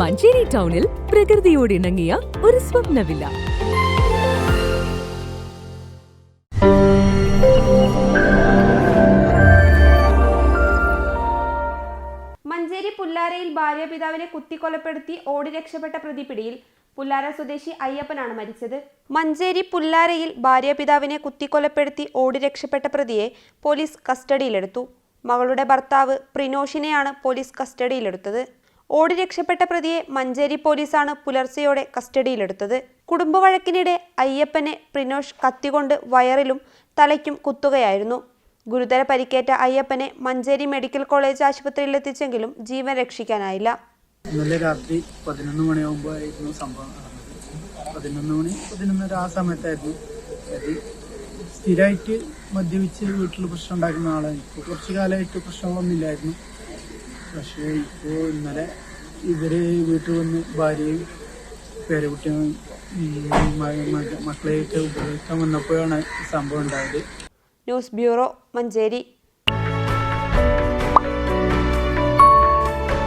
മഞ്ചേരി ടൗണിൽ പ്രകൃതിയോട് ഇണങ്ങിയ ഒരു സ്വപ്നവില്ല. മഞ്ചേരി പുല്ലാരയിൽ ഭാര്യാപിതാവിനെ കുത്തിക്കൊലപ്പെടുത്തി ഓടി രക്ഷപ്പെട്ട പ്രതിപിടിയിൽ പുല്ലാര സ്വദേശി അയ്യപ്പനാണ് മരിച്ചത്. മഞ്ചേരി പുല്ലാരയിൽ ഭാര്യാപിതാവിനെ കുത്തിക്കൊലപ്പെടുത്തി ഓടി രക്ഷപ്പെട്ട പ്രതിയെ പോലീസ് കസ്റ്റഡിയിലെടുത്തു. മകളുടെ ഭർത്താവ് പ്രിനോഷിനെയാണ് പോലീസ് കസ്റ്റഡിയിലെടുത്തത്. ഓടി രക്ഷപ്പെട്ട പ്രതിയെ മഞ്ചേരി പോലീസാണ് പുലർച്ചെയോടെ കസ്റ്റഡിയിലെടുത്തത്. കുടുംബവഴക്കിനിടെ അയ്യപ്പനെ പ്രിനോഷ് കത്തികൊണ്ട് വയറിലും തലയ്ക്കും കുത്തുകയായിരുന്നു. ഗുരുതര പരിക്കേറ്റ അയ്യപ്പനെ മഞ്ചേരി മെഡിക്കൽ കോളേജ് ആശുപത്രിയിൽ എത്തിച്ചെങ്കിലും ജീവൻ രക്ഷിക്കാനായില്ല. ഇന്നലെ രാത്രി പതിനൊന്ന് മണിയാകുമ്പോഴായിരുന്നു സംഭവം നടന്നത്. പതിനൊന്ന് മണി പതിനൊന്നര ആ സമയത്തായിരുന്നു അത് സ്ഥിരമായിട്ട് മദ്യപിച്ച് വീട്ടിൽ പ്രശ്നം ഉണ്ടാക്കുന്ന ഇപ്പോൾ കുറച്ച് കാലമായിട്ട് പ്രശ്നങ്ങളൊന്നുമില്ലായിരുന്നു പക്ഷേ ഇപ്പോൾ ഇന്നലെ ഇവർ വീട്ടിൽ വന്ന് ഭാര്യയും പേരക്കുട്ടിയും മക്കളെയൊക്കെ ഉപയോഗിക്കാൻ വന്നപ്പോഴാണ് സംഭവം ഉണ്ടായത്. News bureau Manjeri.